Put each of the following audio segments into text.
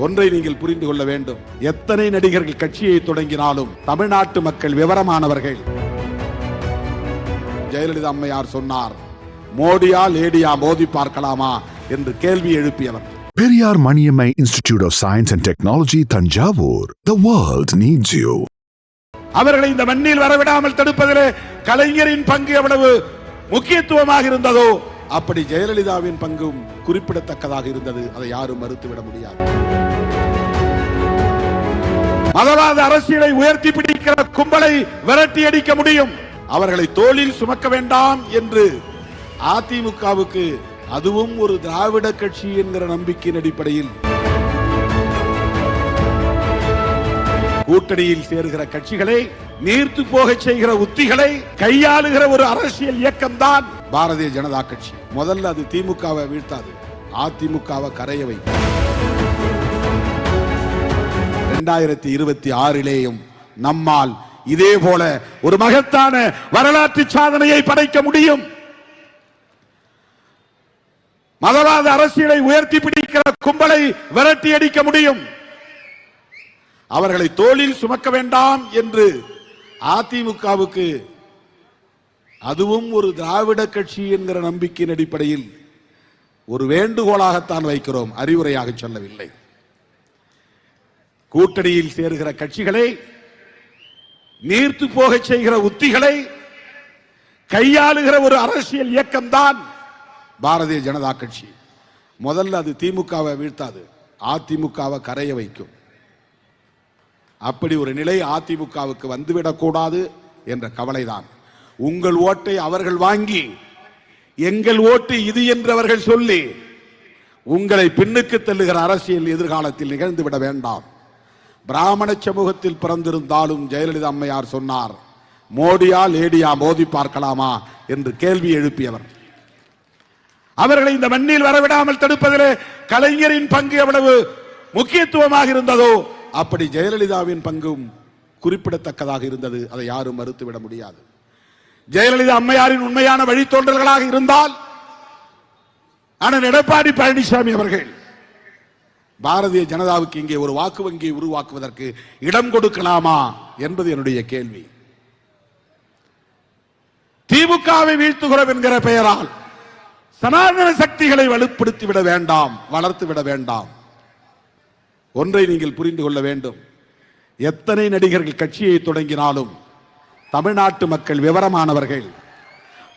ஒன்றை நீங்கள் புரிந்து கொள்ள வேண்டும் எத்தனை நடிகர்கள் கட்சியை தொடங்கினாலும் தமிழ்நாட்டு மக்கள் விவரமானவர்கள் ஜெயலலிதா அம்மையார் சொன்னார் மோடியா லேடியா மோதி பார்க்கலாமா என்று கேள்வி எழுப்பியவர் Periyar Maniammai Institute of Science and Technology, Tanjavur. The world needs you. அவர்களை இந்த மண்ணில் வரவிடாமல் தடுப்பதிலே கலைஞரின் பங்கு எவ்வளவு முக்கியத்துவமாக இருந்ததோ அப்படி ஜெயலலிதாவின் பங்கும் குறிப்பிடத்தக்கதாக இருந்தது. அதை யாரும் மறுத்துவிட முடியாது. மதவாத அரசியலை உயர்த்தி பிடிக்கிற கும்பலை விரட்டி அடிக்க முடியும். அவர்களை தோளில் சுமக்க வேண்டாம் என்று அதிமுகவுக்கு அதுவும் ஒரு திராவிட கட்சி என்கிற நம்பிக்கையின் அடிப்படையில் கூட்டணியில் சேருகிற கட்சிகளை நீர்த்து போகச் செய்கிற உத்திகளை கையாளுகிற ஒரு அரசியல் இயக்கம்தான் பாரதிய ஜனதா கட்சி. முதல்ல அது திமுகவை வீழ்த்தாது. அதிமுகவை கரைய வைக்கும். இரண்டாயிரத்தி இருபத்தி ஆறிலேயும் நம்மால் இதே போல ஒரு மகத்தான வரலாற்று சாதனையை படைக்க முடியும். மதவாத அரசியலை உயர்த்தி பிடிக்கிற கும்பலை விரட்டி அடிக்க முடியும். அவர்களை தோளில் சுமக்க வேண்டாம் என்று அதிமுகவுக்கு அதுவும் ஒரு திராவிட கட்சி என்கிற நம்பிக்கையின் அடிப்படையில் ஒரு வேண்டுகோளாகத்தான் வைக்கிறோம். அறிவுரையாக சொல்லவில்லை. கூட்டணியில் சேருகிற கட்சிகளை நீர்த்து போக செய்கிற உத்திகளை கையாளுகிற ஒரு அரசியல் இயக்கம்தான் பாரதிய ஜனதா கட்சி. முதல்ல அது திமுகவை வீழ்த்தாது அதிமுகவை கரைய வைக்கும். அப்படி ஒரு நிலை அதிமுகவுக்கு வந்துவிடக்கூடாது என்ற கவலைதான். உங்கள் ஓட்டை அவர்கள் வாங்கி எங்கள் ஓட்டு இது என்றவர்கள் சொல்லி உங்களை பின்னுக்கு தள்ளுகிற அரசியல் எதிர்காலத்தில் நிகழ்ந்துவிட வேண்டாம். பிராமண சமூகத்தில் பிறந்திருந்தாலும் ஜெயலலிதா அம்மையார் சொன்னார் மோடியா லேடியா மோதி பார்க்கலாமா? என்று கேள்வி எழுப்பியவர். அவர்களை இந்த மண்ணில் வரவிடாமல் தடுப்பதிலே கலைஞரின் பங்கு எவ்வளவு முக்கியத்துவமாக இருந்ததோ அப்படி ஜெயலலிதாவின் பங்கும் குறிப்பிடத்தக்கதாக இருந்தது. அதை யாரும் மறுத்துவிட முடியாது. ஜெயலலிதா அம்மையாரின் உண்மையான வழித்தோன்றல்களாக இருந்தால் ஆனால் எடப்பாடி பழனிசாமி அவர்கள் பாரதிய ஜனதாவுக்கு இங்கே ஒரு வாக்கு வங்கியை உருவாக்குவதற்கு இடம் கொடுக்கலாமா என்பது என்னுடைய கேள்வி. திமுகவை வீழ்த்துகிறோம் என்கிற பெயரால் சனாதன சக்திகளை வலுப்படுத்தி விட வேண்டாம் வளர்த்து விட வேண்டாம். ஒன்றை நீங்கள் புரிந்து கொள்ள வேண்டும். எத்தனை நடிகர்கள் கட்சியை தொடங்கினாலும் தமிழ்நாட்டு மக்கள் விவரமானவர்கள்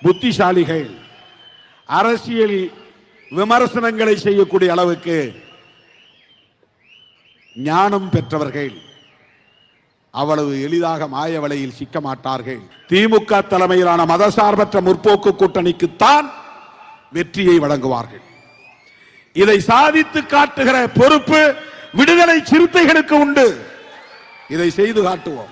புத்திசாலிகள் அரசியல் விமர்சனங்களை செய்யக்கூடிய அளவுக்கு ஞானம் பெற்றவர்கள் அவ்வளவு எளிதாக மாய வலையில் சிக்க மாட்டார்கள். திமுக தலைமையிலான மதசார்பற்ற முற்போக்கு கூட்டணிக்குத்தான் வெற்றியை வழங்குவார்கள். இதை சாதித்து காட்டுகிற பொறுப்பு விடுதலை சிறுத்தைகளுக்கு உண்டு. இதை செய்து காட்டுவோம்.